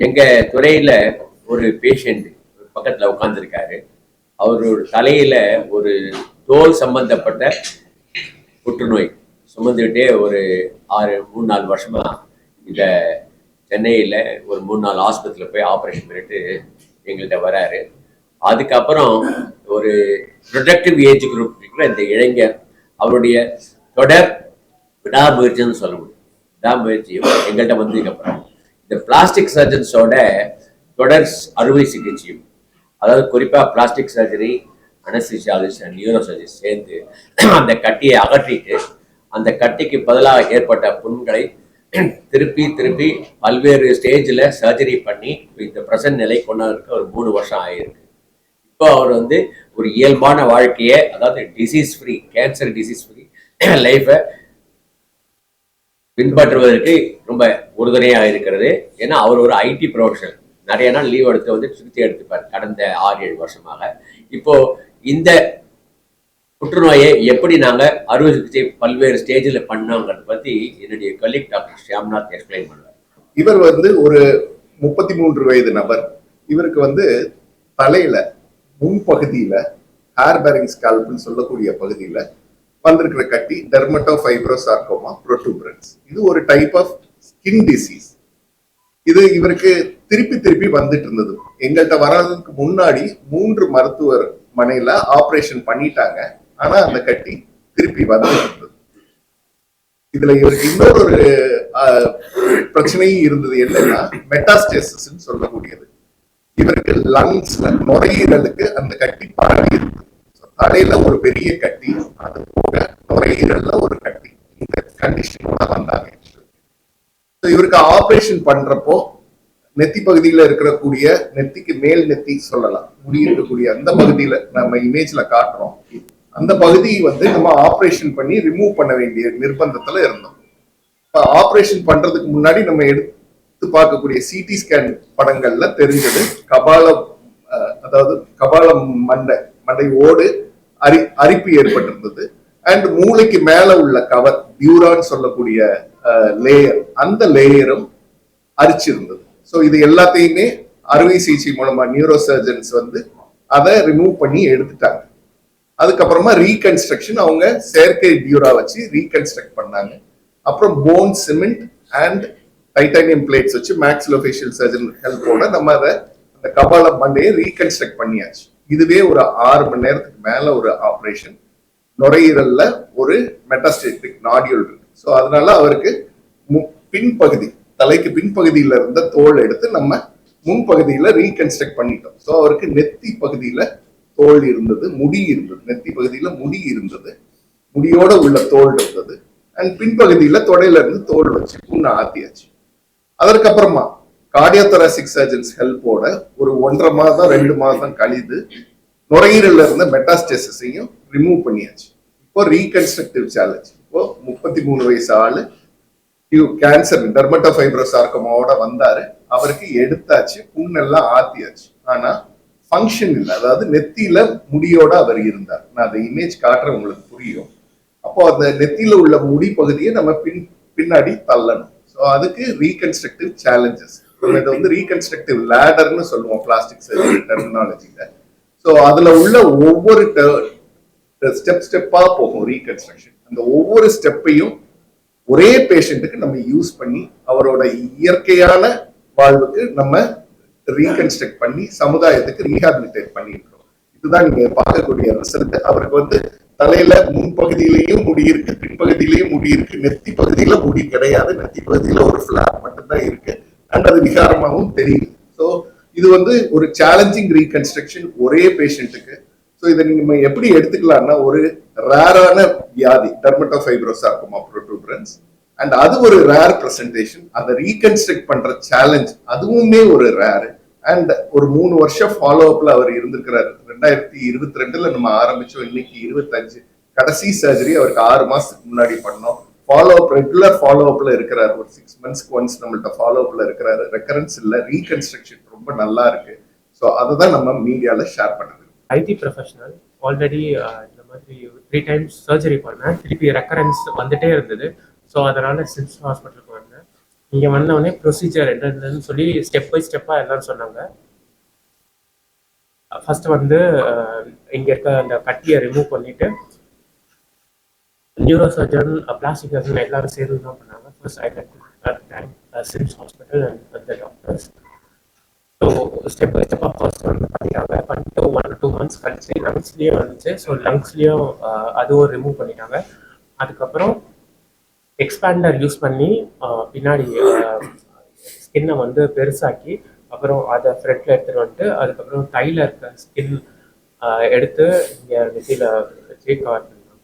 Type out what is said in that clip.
எங்க துறையில ஒரு பேஷண்ட் பக்கத்துல உட்காந்துருக்காரு அவரோட தலையில ஒரு தோல் சம்பந்தப்பட்ட புற்றுநோய். சுமந்துக்கிட்டே ஒரு ஆறு மூணு நாலு வருஷமா இந்த சென்னையில ஒரு மூணு நாலு ஆஸ்பத்திரியில் போய் ஆப்ரேஷன் பண்ணிட்டு எங்கள்கிட்ட வராரு. அதுக்கப்புறம் ஒரு ப்ரொடக்டிவ் ஏஜ் குரூப் இருக்கிற இந்த இளைஞர் அவருடைய தொடர் விடாமுயற்சின்னு சொல்ல முடியும். விடாமுயற்சி எங்கள்கிட்ட வந்ததுக்கப்புறம். இந்த பிளாஸ்டிக் சர்ஜன்ஸோட தொடர் அறுவை சிகிச்சையும் அதாவது குறிப்பாக plastic surgery anesthesiologist and neurosurgeon சேர்ந்து அந்த கட்டியை அகற்றிட்டு அந்த கட்டிக்கு பதிலாக ஏற்பட்ட புண்களை திருப்பி திருப்பி பல்வேறு ஸ்டேஜில் சர்ஜரி பண்ணி இந்த ப்ரெசன்ட் நிலை கொண்டாடுறதுக்கு ஒரு மூணு வருஷம் ஆகியிருக்கு இப்போ அவர் வந்து ஒரு இயல்பான வாழ்க்கையை அதாவது disease free cancer disease free லைஃபை பின்பற்றுவதற்கு ரொம்ப உறுதுணையாக இருக்கிறது. ஏன்னா அவர் ஒரு ஐடி ப்ரொஃபஷனல் நிறைய நாள் லீவ் எடுத்து வந்து சிகிச்சை எடுத்துப்பார் கடந்த ஆறு ஏழு வருஷமாக. இப்போ இந்த புற்றுநோயை எப்படி நாங்க அறுவை சிகிச்சை பல்வேறு ஸ்டேஜில் பண்ணோங்கிறத பத்தி என்னுடைய கலீக் டாக்டர் ஷியாம்நாத் எக்ஸ்பிளைன் பண்ணுவார். இவர் வந்து ஒரு முப்பத்தி மூன்று வயது நபர். இவருக்கு வந்து தலையில முன்பகுதியில ஹேர் பேரிங் ஸ்கால்ப்னு சொல்லக்கூடிய பகுதியில வந்திருக்கிற கட்டி டெர்மட்டோ ஃபைப்ரோசார்கோமா ப்ரோட்டூபரன்ஸ் இது ஒரு டைப் ஆஃப் ஸ்கின் டிசீஸ் இது இவருக்கு திருப்பி திருப்பி வந்துட்டு இருந்தது. எங்கள்கிட்ட வர்றதுக்கு முன்னாடி மூன்று மருத்துவர் மனையில ஆபரேஷன் பண்ணிட்டாங்க. ஆனா அந்த கட்டி திருப்பி வந்துட்டு இருந்தது. இதுல இவருக்கு இன்னொரு ஒரு ஆஹ், பிரச்சனையும் இருந்தது என்னன்னா மெட்டாஸ்டேசிஸ் சொல்லக்கூடியது. இவருக்கு லங்ஸ்ல நுரையீரலுக்கு அந்த கட்டி பரவி இருக்கு தலையில ஒரு பெரிய கட்டி அது போக நுரையீரல்ல ஒரு கட்டி. இந்த கண்டிஷனோட வந்தாங்க. இவருக்கு ஆபரேஷன் பண்றப்போ நெத்தி பகுதியில இருக்கக்கூடிய நெத்திக்கு மேல் நெத்தி சொல்லலாம். முடி இருக்கக்கூடிய அந்த பகுதியில நம்ம இமேஜ்ல காட்டுறோம். அந்த பகுதியை வந்து நம்ம ஆபரேஷன் பண்ணி ரிமூவ் பண்ண வேண்டிய நிர்பந்தத்துல இருந்தோம். இப்ப ஆபரேஷன் பண்றதுக்கு முன்னாடி நம்ம எடுத்து பார்க்கக்கூடிய சிடி ஸ்கேன் படங்கள்ல தெரிஞ்சது. கபாலம் அஹ், அதாவது கபாலம் மண்டை மண்டை ஓடு அரி அரிப்பு ஏற்பட்டிருந்தது. அண்ட் மூளைக்கு மேல உள்ள கவர் டியூரான்னு சொல்லக்கூடிய லேயர் அந்த லேயரும் அரிச்சிருந்தது. ஸோ இது எல்லாத்தையுமே அறுவை சிகிச்சை மூலமா நியூரோ சர்ஜன்ஸ் வந்து அதை ரிமூவ் பண்ணி எடுத்துட்டாங்க. அதுக்கப்புறமா ரீகன்ஸ்ட்ரக்ஷன் அவங்க செயற்கை டியூரா வச்சு ரீகன்ஸ்ட்ரக்ட் பண்ணாங்க. அப்புறம் bone cement and titanium plates வச்சு மேக்ஸிலோஃபேஷியல் சர்ஜன் ஹெல்ப்போட நம்ம அதை அந்த கபால மண்டையை ரீகன்ஸ்ட்ரக்ட் பண்ணியாச்சு. இதுவே ஒரு ஆறு மணி நேரத்துக்கு மேல ஒரு ஆப்ரேஷன் நுரையீரல்ல ஒரு மெட்டாஸ்டேட்டிக் நாடியூல் இருக்கு. ஸோ அதனால அவருக்கு மு- பின்பகுதி தலைக்கு பின்பகுதியில இருந்த தோல் எடுத்து நம்ம முன்பகுதியில ரீகன்ஸ்ட்ரக்ட் பண்ணிட்டோம். ஸோ அவருக்கு நெத்தி பகுதியில தோல் இருந்தது முடி இருந்தது. நெத்தி பகுதியில முடி இருந்தது. முடியோட உள்ள தோல் இருந்தது. அண்ட் பின்பகுதியில தொடையில இருந்து தோல் வச்சு புண்ணை ஆத்தியாச்சு. அதற்கப்புறமா கார்டியோதராசிக் சர்ஜன்ஸ் ஹெல்ப்போட ஒரு ஒன்றரை மாதம் ரெண்டு மாதம் கழிது நுரையீரல்ல இருந்த மெட்டாஸ்டேசஸையும் ரிமூவ் பண்ணியாச்சு. இப்போ ரீகன்ஸ்ட்ரக்டிவ் சேலஞ்ச் இப்போ முப்பத்தி மூணு வயசு ஆளு கேன்சர் டெர்மட்டோஃபைப்ரோசார்கமாவோட வந்தாரு. அவருக்கு எடுத்தாச்சு புண்ணெல்லாம் ஆத்தியாச்சு. ஆனா ஃபங்க்ஷன் இல்லை. அதாவது நெத்தியில முடியோட அவர் இருந்தார். நான் அந்த இமேஜ் காட்டுறேன் உங்களுக்கு புரியும். அப்போ அந்த நெத்தியில உள்ள முடி பகுதியை நம்ம பின் பின்னாடி தள்ளணும். ஸோ அதுக்கு ரீகன்ஸ்ட்ரக்டிவ் சேலஞ்சஸ் இதை வந்து ரீகன்ஸ்ட்ரக்டிவ் லேடர்னு சொல்லுவோம் பிளாஸ்டிக் சர்ஜரி டெர்மினாலஜியில ஸோ அதுல உள்ள ஒவ்வொரு ஸ்டெப் ஸ்டெப்பா போகும் ரீகன்ஸ்ட்ரக்ஷன் அந்த ஒவ்வொரு ஸ்டெப்பையும் ஒரே பேஷண்ட்டுக்கு நம்ம யூஸ் பண்ணி அவரோட இயற்கையான வாழ்வுக்கு நம்ம ரீகன்ஸ்ட்ரக்ட் பண்ணி சமுதாயத்துக்கு ரீஹாபிலிட்டேட் பண்ணியிருக்கிறோம். இதுதான் நீங்க பார்க்கக்கூடிய ரிசல்ட் அவருக்கு வந்து தலையில முன்பகுதியிலையும் முடி இருக்கு பின்பகுதியிலையும் முடி இருக்கு. நெத்தி பகுதியில முடி கிடையாது. நெத்தி பகுதியில ஒரு ஃபிளாப் மட்டும் அது விகாரமாகவும் தெரியுது ஸோ இது வந்து ஒரு சேலஞ்சிங் ரீகன்ஸ்ட்ரக்ஷன் ஒரே பேஷண்ட்டுக்கு ஸோ இதை நீங்க எப்படி எடுத்துக்கலாம்னா ஒரு ரேரான வியாதி டெர்மட்டோஃபைப்ரோசார்கோமா ப்ரோட்டூபரன்ஸ் அண்ட் அது ஒரு ரேர் ப்ரெசன்டேஷன் அதை ரீகன்ஸ்ட்ரக்ட் பண்ற சேலஞ்ச் அதுவுமே ஒரு ரேர் அண்ட் ஒரு மூணு வருஷம் ஃபாலோ அப்ல அவர் இருந்திருக்கிறாரு. ரெண்டாயிரத்தி இருபத்தி ரெண்டுல நம்ம ஆரம்பிச்சோம். இன்னைக்கு இருபத்தஞ்சு கடைசி சர்ஜரி அவருக்கு ஆறு மாசத்துக்கு முன்னாடி பண்ணோம். ஃபாலோ அப் ரெகுலர் ஃபாலோ அப்ல இருக்கிறாரு. ஒரு சிக்ஸ் மந்த்ஸ்க்கு ஒன்ஸ் நம்மள்ட்ட ஃபாலோ அப்ல இருக்கிறாரு. ரெக்கரன்ஸ் இல்ல ரீகன்ஸ்ட்ரக்ஷன் ரொம்ப நல்லா இருக்கு. ஸோ அதை தான் நம்ம மீடியால ஷேர் பண்ணுது. ஐடி ப்ரொஃபஷனல் ஆல்ரெடி இந்த மாதிரி த்ரீ டைம்ஸ் சர்ஜரி பண்ணேன். திருப்பி ரெக்கரன்ஸ் வந்துட்டே இருந்தது. ஸோ அதனால சிம்ஸ் ஹாஸ்பிட்டலுக்கு வந்தேன். இங்கே வந்தவொடனே ப்ரொசீஜர் என்னன்னு சொல்லி ஸ்டெப் பை ஸ்டெப்பாக எல்லாரும் சொன்னாங்க. ஃபர்ஸ்ட் வந்து இங்கே இருக்க அந்த கட்டியை ரிமூவ் பண்ணிட்டு நியூரோ சர்ஜன் பிளாஸ்டிக் சர்ஜன் எல்லாரும் சேர்ந்து தான் பண்ணாங்க first I time SIMS hospital and the doctors so step by ஸ்டெப்பாக ஃபர்ஸ்ட் வந்து பண்ணிட்டாங்க பண்ணிட்டு ஒன் டூ மந்த்ஸ் கழிச்சு லங்ஸ்லேயும் வந்துச்சு. ஸோ லங்ஸ்லேயும் uh, அதுவும் ரிமூவ் பண்ணிட்டாங்க. அதுக்கப்புறம் எக்ஸ்பேண்டர் யூஸ் பண்ணி uh, பின்னாடி uh, ஸ்கின்னை வந்து பெருசாக்கி அப்புறம் அதை ஃப்ரண்ட்ல எடுத்துகிட்டு வந்துட்டு அதுக்கப்புறம் தையில் இருக்க ஸ்கின் எடுத்து இங்கே நெத்தியில் வச்சு கவர்